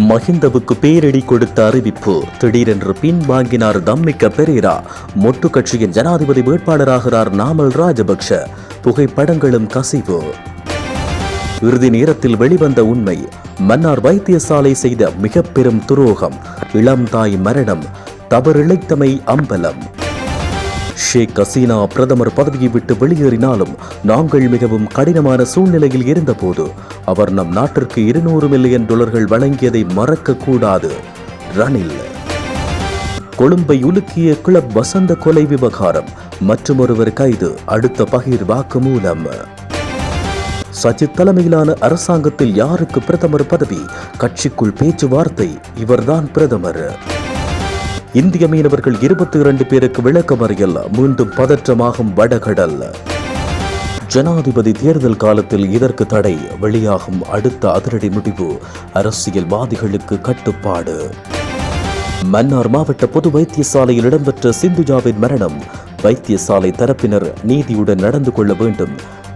மஹிந்தவுக்கு பேரடி கொடுத்த அறிவிப்பு. திடீரென்று பின்வாங்கினார் தம்மிக்க பெரேரா. மொட்டு கட்சியின் ஜனாதிபதி வேட்பாளராகிறார் நாமல் ராஜபக்ஷ. புகைப்படங்களும் கசிவு. இறுதி நேரத்தில் வெளிவந்த உண்மை மன்னார் வைத்தியசாலை செய்த மிக பெரும் துரோகம் இளம் தாய் மரணம் தவறிழைத்தமை அம்பலம். ஷேக் ஹசீனா பிரதமர் பதவியை விட்டு வெளியேறினாலும் நாங்கள் மிகவும் கடினமான சூழ்நிலையில் இருந்தபோது அவர் நம் நாட்டிற்கு இருநூறு மில்லியன் டாலர்கள் வழங்கியதை மறக்க கூடாது ரணில். கொழும்பை உலுக்கிய கிளப் வசந்த கொலை விவகாரம். மற்றுமொருவர் கைது. அடுத்த பகிர் வாக்குமூலம் சஜித் தலைமையிலான அரசாங்கத்தில் யாருக்கு பிரதமர் பதவி? கட்சிக்குள் பேச்சுவார்த்தை. இவர்தான் பிரதமர். இந்திய மீனவர்கள் இருபத்தி இரண்டு பேருக்கு விளக்கமறியல் மீண்டும் பதற்றமாகும் வடகடல். ஜனாதிபதி தேர்தல் காலத்தில் இதற்கு தடை. வெளியாகும் அடுத்த அதிரடி முடிவு. அரசியல்வாதிகளுக்கு கட்டுப்பாடு. மன்னார் மாவட்ட பொது வைத்தியசாலையில் இடம்பெற்ற சிந்துஜாவின் மரணம். வைத்தியசாலை தரப்பினர் நீதியுடன் நடந்து கொள்ள வேண்டும்.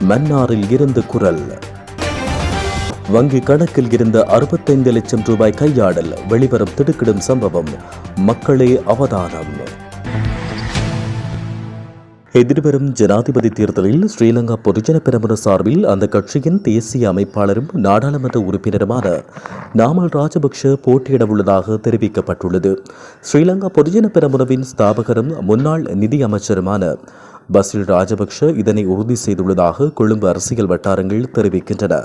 மன்னாரில் இருந்து குரல். வங்கி கணக்கில் இருந்த அறுபத்தைந்து லட்சம் ரூபாய் கையாடல் வெளிவரும் திடுக்கிடும் சம்பவம். மக்களே அவதானம். எதிர்வரும் ஜனாதிபதி தேர்தலில் ஸ்ரீலங்கா பொதுஜன பெரமுன சார்பில் அந்த கட்சியின் தேசிய அமைப்பாளரும் நாடாளுமன்ற உறுப்பினருமான நாமல் ராஜபக்ஷ போட்டியிட உள்ளதாக தெரிவிக்கப்பட்டுள்ளது. ஸ்ரீலங்கா பொதுஜன பெரமுனவின் ஸ்தாபகரும் முன்னாள் நிதி அமைச்சருமான பசில் ராஜபக்ஷ இதனை உறுதி செய்துள்ளதாக கொழும்பு அரசியல் வட்டாரங்கள் தெரிவிக்கின்றன.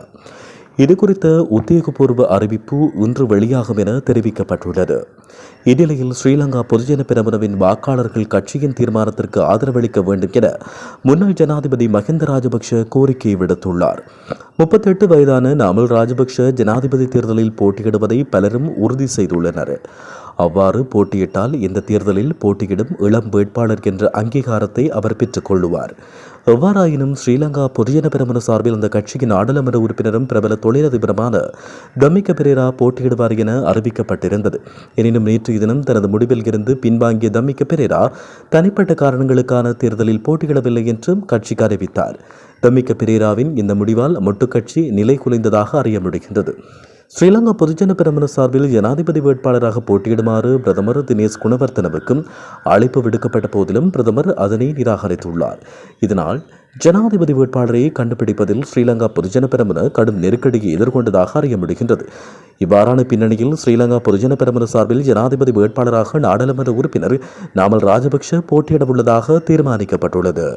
இது குறித்த உத்தியோகபூர்வ அறிவிப்பு இன்று வெளியாகும் என தெரிவிக்கப்பட்டுள்ளது. இந்நிலையில் ஸ்ரீலங்கா பொதுஜன பெரமுனவின் வாக்காளர்கள் கட்சியின் தீர்மானத்திற்கு ஆதரவளிக்க வேண்டும் என முன்னாள் ஜனாதிபதி மஹிந்த ராஜபக்ஷ கோரிக்கை விடுத்துள்ளார். முப்பத்தெட்டு வயதான நாமல் ராஜபக்ஷ ஜனாதிபதி தேர்தலில் போட்டியிடுவதை பலரும் உறுதி செய்துள்ளனர். அவ்வாறு போட்டியிட்டால் இந்த தேர்தலில் போட்டியிடும் இளம் வேட்பாளர் என்ற அங்கீகாரத்தை அவர் பெற்றுக் கொள்ளுவார் எவ்வாறாயினும் ஸ்ரீலங்கா பொதுஜன பெரமுன சார்பில் அந்த கட்சியின் நாடாளுமன்ற உறுப்பினரும் பிரபல தொழிலதிபருமான தம்மிக்க பெரேரா போட்டியிடுவார் என அறிவிக்கப்பட்டிருந்தது. எனினும் நேற்று தினம் தனது முடிவில் இருந்து பின்வாங்கிய தம்மிக்க பெரேரா தனிப்பட்ட காரணங்களுக்கான தேர்தலில் போட்டியிடவில்லை என்றும் கட்சிக்கு அறிவித்தார். தம்மிக்க பெரேராவின் இந்த முடிவால் மொட்டுக்கட்சி நிலை குலைந்ததாக அறிய முடிகின்றது. ஸ்ரீலங்கா பொதுஜன பெரமுன சார்பில் ஜனாதிபதி வேட்பாளராக போட்டியிடுமாறு பிரதமர் தினேஷ் குணவர்த்தனவுக்கும் அழைப்பு விடுக்கப்பட்ட போதிலும் பிரதமர் அதனை நிராகரித்துள்ளார். இதனால் ஜனாதிபதி வேட்பாளரை கண்டுபிடிப்பதில் ஸ்ரீலங்கா பொதுஜன பெரமுன கடும் நெருக்கடியை எதிர்கொண்டதாக அறிய முடிகின்றது. இவ்வாறான பின்னணியில் ஸ்ரீலங்கா பொதுஜன பெரமுன சார்பில் ஜனாதிபதி வேட்பாளராக நாடாளுமன்ற உறுப்பினர் நாமல் ராஜபக்ஷ போட்டியிடவுள்ளதாக தீர்மானிக்கப்பட்டுள்ளது.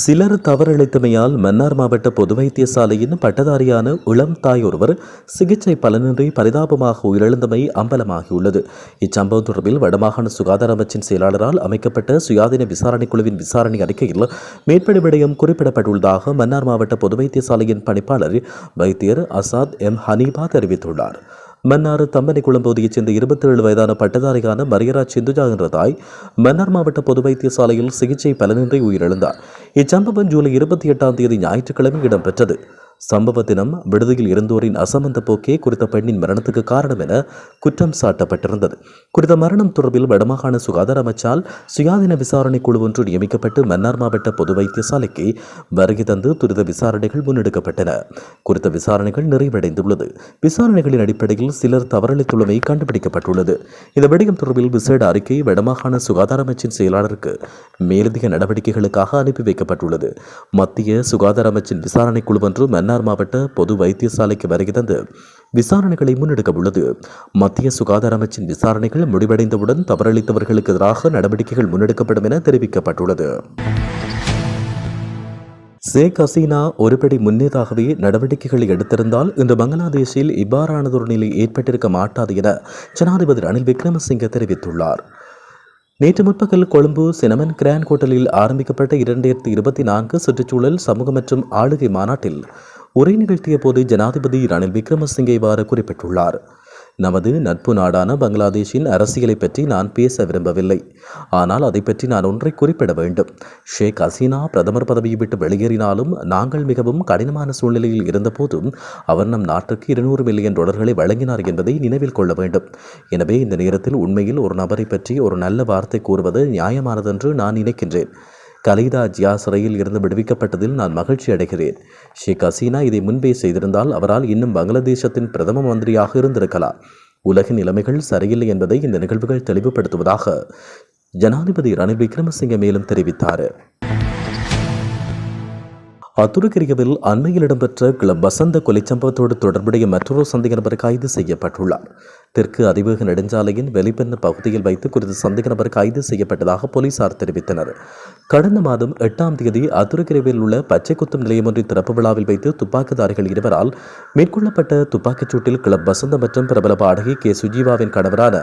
சிலர் தவறளித்தமையால் மன்னார் மாவட்ட பொது வைத்தியசாலையின் பட்டதாரியான இளம் தாய் ஒருவர் சிகிச்சை பலனின்றி பரிதாபமாக உயிரிழந்தமை அம்பலமாகியுள்ளது. இச்சம்பவம் தொடர்பில் வடமாகாண சுகாதார அமைச்சின் செயலாளரால் அமைக்கப்பட்ட சுயாதீன விசாரணை குழுவின் விசாரணை அறிக்கையில் மேற்படி விடயம் குறிப்பிடப்பட்டுள்ளதாக மன்னார் மாவட்ட பொது வைத்தியசாலையின் பணிப்பாளர் வைத்தியர் அசாத் எம் ஹனீபா தெரிவித்துள்ளார். மன்னார் தம்பனிக்குளம் பகுதியைச் சேர்ந்த இருபத்தி ஏழு வயதான பட்டதாரியான மரியராஜ் சிந்துஜா என்ற தாய் மன்னார் மாவட்ட பொது வைத்தியசாலையில் சிகிச்சை பலனின்றி உயிரிழந்தார். இச்சம்பவம் ஜூலை இருபத்தி எட்டாம் தேதி ஞாயிற்றுக்கிழமை இடம்பெற்றது. சம்பவ தினம் விடுதியில் இருந்தோரின் அசமந்த போக்கே குறித்த பெண்ணின் மரணத்துக்கு காரணம் என குற்றம் சாட்டப்பட்டிருந்தது. குறித்த மரணம் தொடர்பில் வடமாகாண சுகாதார அமைச்சால் சுயாதீன விசாரணை குழு ஒன்று நியமிக்கப்பட்டு மன்னார் மாவட்ட பொது வைத்தியசாலைக்கு வருகை தந்து துரித விசாரணைகள் முன்னெடுக்கப்பட்டன. குறித்த விசாரணைகள் நிறைவடைந்துள்ளது. விசாரணைகளின் அடிப்படையில் சிலர் தவறளித்துள்ளமை கண்டுபிடிக்கப்பட்டுள்ளது. இந்த விடயம் தொடர்பில் விசேட அறிக்கை வடமாகாண சுகாதார அமைச்சின் செயலாளருக்கு மேலதிக நடவடிக்கைகளுக்காக அனுப்பி வைக்கப்பட்டுள்ளது. மத்திய சுகாதார அமைச்சின் விசாரணை குழு ஒன்று மன்னார் மன்னார் மாவட்ட பொது வைத்தியசாலைக்கு வருகை தந்து விசாரணைகளை முன்னெடுக்க உள்ளது. மத்திய சுகாதார அமைச்சின் விசாரணைகள் முடிவடைந்தவுடன் தவறளித்தவர்களுக்கு எதிராக நடவடிக்கைகள் முன்னெடுக்கப்படும் என தெரிவிக்கப்பட்டுள்ளது. ஷேக் ஹசீனா ஒருபடி முன்னேதாகவே நடவடிக்கைகளை எடுத்திருந்தால் இன்று பங்களாதேஷில் இவ்வாறானதொரு நிலை ஏற்பட்டிருக்க மாட்டாது என ஜனாதிபதி ரணில் விக்ரமசிங்கே தெரிவித்துள்ளார். நேற்று முற்பகல் கொழும்பு சினமன் கிராண்ட் ஹோட்டலில் ஆரம்பிக்கப்பட்ட இரண்டாயிரத்தி இருபத்தி நான்கு சுற்றுச்சூழல் சமூக மற்றும் ஆளுகை மாநாட்டில் உரை நிகழ்த்திய போது ஜனாதிபதி ரணில் விக்ரமசிங்கே இவ்வாறு குறிப்பிட்டுள்ளார். நமது நட்பு நாடான பங்களாதேஷின் அரசியலை பற்றி நான் பேச விரும்பவில்லை. ஆனால் அதை பற்றி நான் ஒன்றை குறிப்பிட வேண்டும். ஷேக் ஹசீனா பிரதமர் பதவியை விட்டு வெளியேறினாலும் நாங்கள் மிகவும் கடினமான சூழ்நிலையில் இருந்தபோதும் அவர் நம் நாட்டுக்கு இருநூறு மில்லியன் டாலர்களை வழங்கினார் என்பதை நினைவில் கொள்ள வேண்டும். எனவே இந்த நேரத்தில் உண்மையில் ஒரு நபரை பற்றி ஒரு நல்ல வார்த்தை கூறுவது நியாயமானதென்று நான் நினைக்கின்றேன். கலைதா ஜியா சிறையில் இருந்து விடுவிக்கப்பட்டதில் நான் மகிழ்ச்சி அடைகிறேன். ஷேக் ஹசீனா இதை முன்பே செய்திருந்தால் அவரால் இன்னும் பங்களாதேசத்தின் பிரதம மந்திரியாக இருந்திருக்கலாம். உலகின் நிலைமைகள் சரியில்லை என்பதை இந்த நிகழ்வுகள் தெளிவுபடுத்துவதாக ஜனாதிபதி ரணில் விக்ரமசிங்க மேலும் தெரிவித்தார். அத்துருக்கிரியவில் அண்மையில் இடம்பெற்ற கிளம் வசந்த கொலை சம்பவத்தோடு தொடர்புடைய மற்றொரு சந்தேக நபர் கைது செய்யப்பட்டுள்ளார். தெற்கு அதிவேக நெடுஞ்சாலையின் வெளிப்பெண்ண பகுதியில் வைத்து குறித்த சந்தேக நபர் கைது செய்யப்பட்டதாக போலீசார் தெரிவித்தனர். கடந்த மாதம் எட்டாம் தேதி அத்துருக்கிரவில் உள்ள பச்சை குத்தும் நிலையம் ஒன்றின் திறப்பு விழாவில் வைத்து துப்பாக்கிதாரிகள் இருவரால் மேற்கொள்ளப்பட்ட துப்பாக்கிச் சூட்டில் கிளப் வசந்த மற்றும் பிரபல பாடகி கே. சுஜீவாவின் கணவரான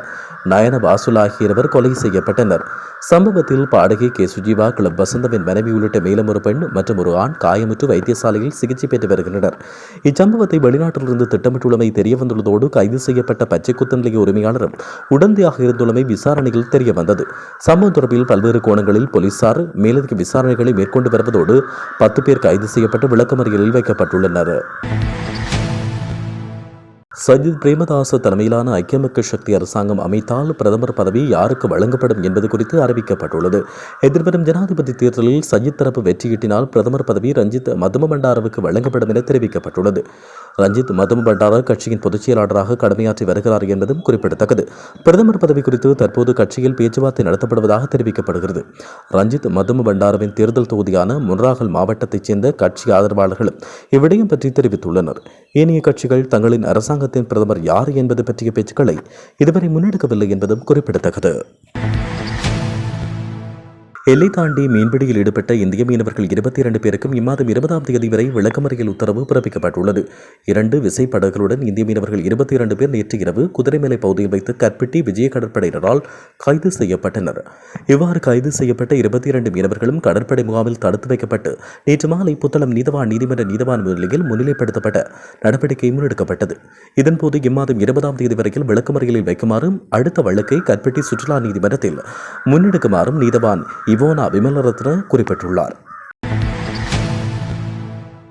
நயன வாசுல் ஆகியவர் கொலை செய்யப்பட்டனர். சம்பவத்தில் பாடகி கே. சுஜீவா கிளப் வசந்தவின் மனைவி உள்ளிட்ட மேலும் ஒரு பெண் மற்றும் ஒரு ஆண் காயமுற்று வைத்தியசாலையில் சிகிச்சை பெற்று வருகின்றனர். இச்சம்பவத்தை வெளிநாட்டிலிருந்து திட்டமிட்டுள்ளமை தெரியவந்துள்ளதோடு கைது செய்யப்பட்ட பச்சை குத்து நிலைய உரிமையாளரும் உடந்தையாக இருந்துள்ளமை விசாரணையில் தெரிய வந்தது சம்பவம் தொடர்பில் பல்வேறு கோணங்களில் போலீசார் மேலதிக விசாரணைகளை மேற்கொண்டு வருவதோடு பத்து பேர் கைது செய்யப்பட்டு விளக்கமறியலில் வைக்கப்பட்டுள்ளனர். சஜித் பிரேமதாச தலைமையிலான ஐக்கிய மக்கள் சக்தி அரசாங்கம் அமைத்தால் பிரதமர் பதவி யாருக்கு வழங்கப்படும் என்பது குறித்து அறிவிக்கப்பட்டுள்ளது. எதிர்வரும் ஜனாதிபதி தேர்தலில் சஜித் தரப்பு வெற்றியீட்டினால் பிரதமர் பதவி ரஞ்சித் மதும வழங்கப்படும் என தெரிவிக்கப்பட்டுள்ளது. ரஞ்சித் மதும பண்டார கட்சியின் பொதுச் செயலாளராக கடமையாற்றி வருகிறார் என்பதும் குறிப்பிடத்தக்கது. பிரதமர் பதவி குறித்து தற்போது கட்சியில் பேச்சுவார்த்தை நடத்தப்படுவதாக தெரிவிக்கப்படுகிறது. ரஞ்சித் மதும பண்டாரவின் தேர்தல் தொகுதியான முன்ராகல் மாவட்டத்தைச் சேர்ந்த கட்சி ஆதரவாளர்களும் இவ்விடயம் பற்றி தெரிவித்துள்ளனர். ஏனைய கட்சிகள் தங்களின் அரசாங்கத்தின் பிரதமர் யார் என்பது பற்றிய பேச்சுக்களை இதுவரை முன்னெடுக்கவில்லை என்பதும் குறிப்பிடத்தக்கது. எல்லை தாண்டி மீன்பிடியில் ஈடுபட்ட இந்திய மீனவர்கள் இருபத்தி இரண்டு பேருக்கும் இம்மாதம் இருபதாம் தேதி வரை விளக்கமறியல் உத்தரவு பிறப்பிக்கப்பட்டுள்ளது. இரண்டு விசைப்படகுகளுடன் இந்திய மீனவர்கள் இருபத்தி இரண்டு பேர் நேற்று இரவு குதிரைமலை பகுதியில் வைத்து கற்பிட்டி விஜய கடற்படையினரால் கைது செய்யப்பட்டனர். இவ்வாறு கைது செய்யப்பட்ட இருபத்தி இரண்டு மீனவர்களும் கடற்படை முகாமில் தடுத்து வைக்கப்பட்டு நேற்று மாலை புத்தளம் நீதவான் நீதிமன்ற நீதவான் முன்னிலையில் முன்னிலைப்படுத்தப்பட்ட நடவடிக்கை முன்னெடுக்கப்பட்டது. இதன்போது இம்மாதம் இருபதாம் தேதி வரையில் விளக்கமறியலில் வைக்குமாறும் அடுத்த வழக்கை கற்பட்டி சுற்றுலா நீதிமன்றத்தில் முன்னெடுக்குமாறும் நீதவான் இவோனா விமலரத்ன குறிப்பிட்டுள்ளார்.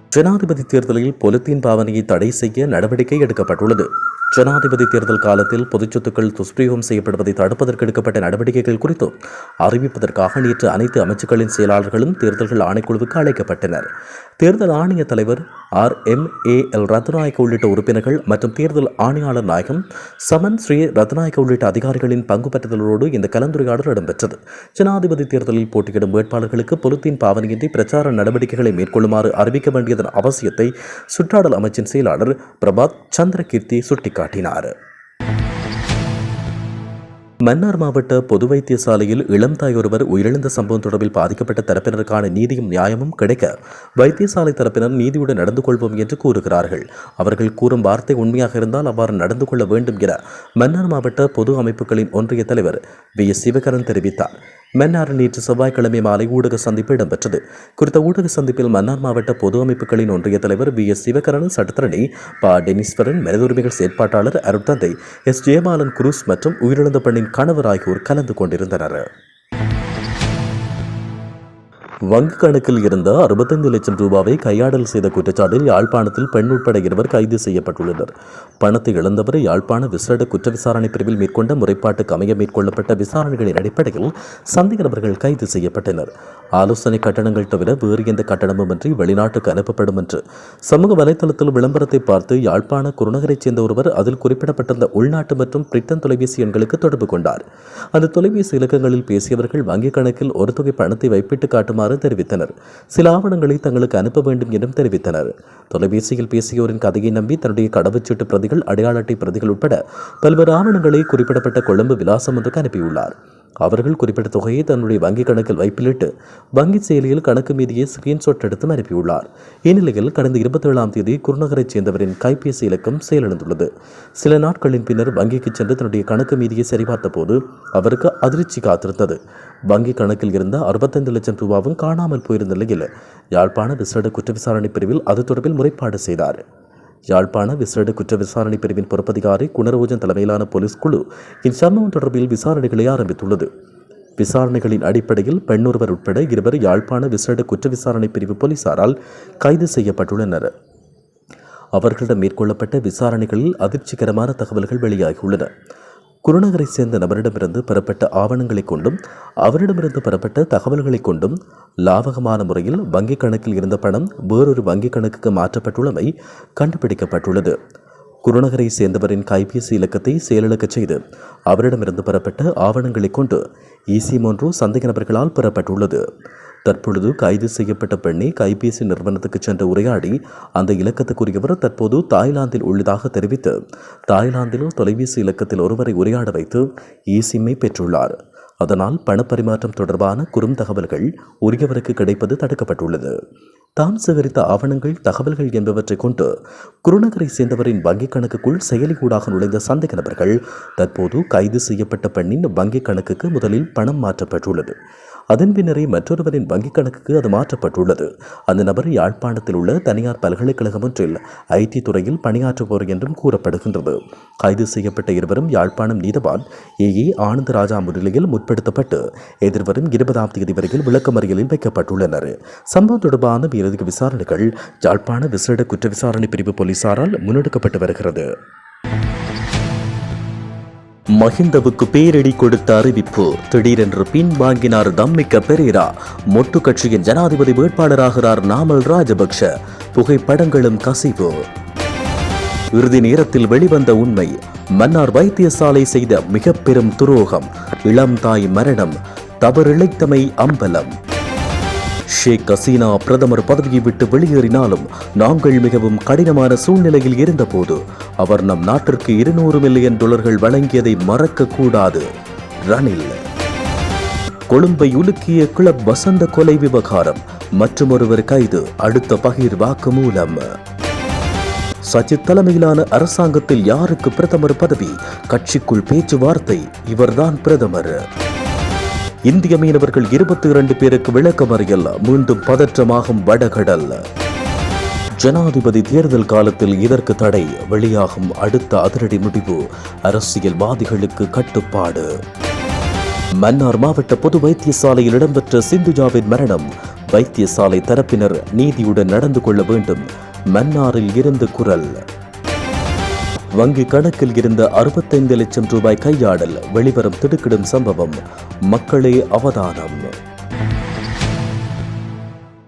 ஜனாதிபதி தேர்தலில் பொலித்தீன் பாவனையை தடை செய்ய நடவடிக்கை எடுக்கப்பட்டுள்ளது. ஜனாதிபதி தேர்தல் காலத்தில் பொதுச் சொத்துக்கள் துஷ்பிரயோகம் செய்யப்படுவதை தடுப்பதற்கு எடுக்கப்பட்ட நடவடிக்கைகள் குறித்து அறிவிப்பதற்காக நேற்று அனைத்து அமைச்சுக்களின் செயலாளர்களும் தேர்தல்கள் ஆணைக்குழுவுக்கு அழைக்கப்பட்டனர். தேர்தல் ஆணைய தலைவர் R. M. A. L. Ratnayake உள்ளிட்ட உறுப்பினர்கள் மற்றும் தேர்தல் ஆணையாளர் நாயகம் சமன் ஸ்ரீ ரத்நாயக்க உள்ளிட்ட அதிகாரிகளின் பங்கு பெற்றதலோடு இந்த கலந்துரையாடல் இடம்பெற்றது. ஜனாதிபதி தேர்தலில் போட்டியிடும் வேட்பாளர்களுக்கு பொலித்தீன் பாவனையின்றி பிரச்சார நடவடிக்கைகளை மேற்கொள்ளுமாறு அறிவிக்க வேண்டியதன் அவசியத்தை சுற்றாடல் அமைச்சின் செயலாளர் பிரபாத் சந்திரகீர்த்தி சுட்டிக்காட்டினார் மன்னார் மாவட்ட பொது வைத்தியசாலையில் இளம் தாய் ஒருவர் உயிரிழந்த சம்பவம் தொடர்பில் பாதிக்கப்பட்ட தரப்பினருக்கான நீதியும் நியாயமும் கிடைக்க வைத்தியசாலை தரப்பினர் நீதியுடன் நடந்து கொள்வோம் என்று கூறுகிறார்கள். அவர்கள் கூறும் வார்த்தை உண்மையாக இருந்தால் அவ்வாறு நடந்து கொள்ள வேண்டும் என மன்னார் மாவட்ட பொது அமைப்புகளின் ஒன்றிய தலைவர் வி எஸ் சிவகரன் தெரிவித்தார். மன்னாரில் நேற்று செவ்வாய்க்கிழமை மாலை ஊடக சந்திப்பு இடம்பெற்றது. குறித்த ஊடக சந்திப்பில் மன்னார் மாவட்ட பொது அமைப்புகளின் ஒன்றிய தலைவர் வி. எஸ். சிவகரன் சட்டத்தரணி ப. டெனிஸ்வரன் மனித உரிமைகள் செயற்பாட்டாளர் அருட்தந்தை எஸ். ஜெயமாலன் குரூஸ் மற்றும் உயிரிழந்த பெண்ணின் கணவர் ஆகியோர் கலந்து கொண்டிருந்தனர். வங்கி கணக்கில் இருந்த அறுபத்தைந்து லட்சம் ரூபாவை கையாடல் செய்த குற்றச்சாட்டில் யாழ்ப்பாணத்தில் பெண் உட்பட இருவர் கைது செய்யப்பட்டுள்ளனர். பணத்தை இழந்தவர் யாழ்ப்பாண விசேட குற்ற விசாரணை பிரிவில் மேற்கொண்ட முறைப்பாட்டுக்கு அமைய மேற்கொள்ளப்பட்ட விசாரணைகளின் அடிப்படையில் சந்தேக நபர்கள் கைது செய்யப்பட்டனர். ஆலோசனை கட்டணங்கள் தவிர வேறு எந்த கட்டணமுமின்றி வெளிநாட்டுக்கு அனுப்பப்படும் என்று சமூக வலைதளத்தில் விளம்பரத்தை பார்த்து யாழ்ப்பாண குருநகரைச் சேர்ந்த ஒருவர் அதில் குறிப்பிடப்பட்டிருந்த உள்நாட்டு மற்றும் பிரிட்டன் தொலைபேசி எண்களுக்கு தொடர்பு கொண்டார். அந்த தொலைபேசி இலக்கங்களில் பேசியவர்கள் வங்கிக் கணக்கில் ஒரு தொகை பணத்தை வைப்பிட்டு காட்டுமாறு தெரிவித்தனர். சில ஆவணங்களை தங்களுக்கு அனுப்ப வேண்டும் என்றும் தெரிவித்தனர். தொலைபேசியில் பேசியோரின் கதையை நம்பி தன்னுடைய கடவுச்சீட்டு பிரதிகள் அடையாள அட்டை பிரதிகள் உட்பட பல்வேறு ஆவணங்களை குறிப்பிடப்பட்ட கொழும்பு விலாசம் ஒன்றுக்கு அனுப்பியுள்ளார். அவர்கள் குறிப்பிட்ட தொகையை தன்னுடைய வங்கிக் கணக்கில் வைப்பிலிட்டு வங்கி செயலியில் கணக்கு மீதியை ஸ்கிரீன்ஷாட் எடுத்து அனுப்பியுள்ளார். இந்நிலையில் கடந்த இருபத்தி ஏழாம் தேதி குருநகரைச் சேர்ந்தவரின் கைபேசி இலக்கம் செயலிழந்துள்ளது. சில நாட்களின் பின்னர் வங்கிக்கு சென்று தன்னுடைய கணக்கு மீதியை சரிபார்த்த போது அவருக்கு அதிர்ச்சி காத்திருந்தது. வங்கி கணக்கில் இருந்த அறுபத்தைந்து லட்சம் ரூபாவும் காணாமல் போயிருந்த நிலையில் யாழ்ப்பாண விசேட குற்ற விசாரணை பிரிவில் அது தொடர்பில் முறைப்பாடு செய்தார். யாழ்ப்பாண விசேட குற்ற விசாரணை பிரிவின் பொறுப்பதிகாரி குணரோஜன் தலைமையிலான போலீஸ் குழு இச்சம்பவம் தொடர்பில் விசாரணைகளை ஆரம்பித்துள்ளது. விசாரணைகளின் அடிப்படையில் பெண்ணொருவர் உட்பட இருவர் யாழ்ப்பாண விசேட குற்ற விசாரணை பிரிவு போலீசாரால் கைது செய்யப்பட்டுள்ளனர். அவர்களிடம் மேற்கொள்ளப்பட்ட விசாரணைகளில் அதிர்ச்சிகரமான தகவல்கள் வெளியாகியுள்ளன. குருநகரை சேர்ந்த நபரிடமிருந்து பெறப்பட்ட ஆவணங்களை கொண்டும் அவரிடமிருந்து பெறப்பட்ட தகவல்களை கொண்டும் லாபகமான முறையில் வங்கிக் கணக்கில் இருந்த பணம் வேறொரு வங்கிக் கணக்குக்கு மாற்றப்பட்டுள்ளமை கண்டுபிடிக்கப்பட்டுள்ளது. குருநகரை சேர்ந்தவரின் கைபேசி இலக்கத்தை செயலிழக்கச் செய்து அவரிடமிருந்து பெறப்பட்ட ஆவணங்களை கொண்டு இசி மூன்று சந்தேக நபர்களால் பெறப்பட்டுள்ளது. தற்பொழுது கைது செய்யப்பட்ட பெண்ணை கைபேசி நிறுவனத்துக்கு சென்று உரையாடி அந்த இலக்கத்துக்குரியவர் தற்போது தாய்லாந்தில் உள்ளதாக தெரிவித்து தாய்லாந்திலோ தொலைபேசி இலக்கத்தில் ஒருவரை உரையாட வைத்து ஈசிம்மை பெற்றுள்ளார். அதனால் பணப்பரிமாற்றம் தொடர்பான குறும் தகவல்கள் உரியவருக்கு கிடைப்பது தடுக்கப்பட்டுள்ளது. தாம் சேகரித்த ஆவணங்கள் தகவல்கள் என்பவற்றை கொண்டு குருநகரை சேர்ந்தவரின் வங்கிக் கணக்குக்குள் செயலிகூடாக நுழைந்த சந்தேக நபர்கள் தற்போது கைது செய்யப்பட்ட பெண்ணின் வங்கிக் கணக்குக்கு முதலில் பணம் மாற்றப்பட்டுள்ளது. அதன் பின்னரே மற்றொருவரின் வங்கிக் கணக்குக்கு அது மாற்றப்பட்டுள்ளது. அந்த நபர் யாழ்ப்பாணத்தில் உள்ள தனியார் பல்கலைக்கழகம் ஒன்றில் ஐடி துறையில் பணியாற்றுவோர் என்றும் கூறப்படுகின்றது. கைது செய்யப்பட்ட இருவரும் யாழ்ப்பாணம் நீதவான் ஏ. ஏ. ஆனந்தராஜா முன்னிலையில் முற்படுத்தப்பட்டு எதிர்வரும் இருபதாம் தேதி வரையில் விளக்கமறியலில் வைக்கப்பட்டுள்ளனர். சம்பவம் தொடர்பான மேலதிக விசாரணைகள் யாழ்ப்பாண விசேட குற்ற விசாரணை பிரிவு போலீசாரால் முன்னெடுக்கப்பட்டு வருகிறது. மஹிந்தவுக்கு பேரடி கொடுத்த அறிவிப்பு. திடீரென்று பின்வாங்கினார் தம்மிக்க பெரேரா. மொட்டு கட்சியின் ஜனாதிபதி வேட்பாளராகிறார் நாமல் ராஜபக்ஷ. புகைப்படங்களும் கசிவு. இறுதி நேரத்தில் வெளிவந்த உண்மை மன்னார் வைத்தியசாலை செய்த மிக பெரும் துரோகம் இளம் தாய் மரணம் தவறிழைத்தமை அம்பலம். ஷேக் ஹசீனா பிரதமர் பதவியை விட்டு வெளியேறினாலும் நாங்கள் மிகவும் கடினமான சூழ்நிலையில் இருந்தபோது அவர் நம் நாட்டிற்கு இருநூறு மில்லியன் டாலர்கள் வழங்கியதை மறக்க கூடாது ரணில். கொழும்பை உலுக்கிய கிளப் வசந்த கொலை விவகாரம். மற்றொருவர் கைது. அடுத்த பகிர் வாக்குமூலம் சஜித் தலைமையிலான அரசாங்கத்தில் யாருக்கு பிரதமர் பதவி? கட்சிக்குள் பேச்சுவார்த்தை. இவர்தான் பிரதமர். இந்திய மீனவர்கள் இருபத்தி இரண்டு பேருக்கு விளக்கமறியல் மீண்டும் பதற்றமாகும் வடகடல். ஜனாதிபதி தேர்தல் காலத்தில் இதற்கு தடை வெளியாகும் அடுத்த அதிரடி முடிவு அரசியல்வாதிகளுக்கு கட்டுப்பாடு. மன்னார் மாவட்ட பொது வைத்தியசாலையில் இடம்பெற்ற சிந்துஜாவின் மரணம் வைத்தியசாலை தரப்பினர் நீதியுடன் நடந்து கொள்ள வேண்டும். மன்னாரில் இருந்து குரல். வங்கி கணக்கில் இருந்த அறுபத்தைந்து லட்சம் ரூபாய் கையாடல் வெளிவரும் திடுக்கிடும் சம்பவம் மக்களே அவதானம்.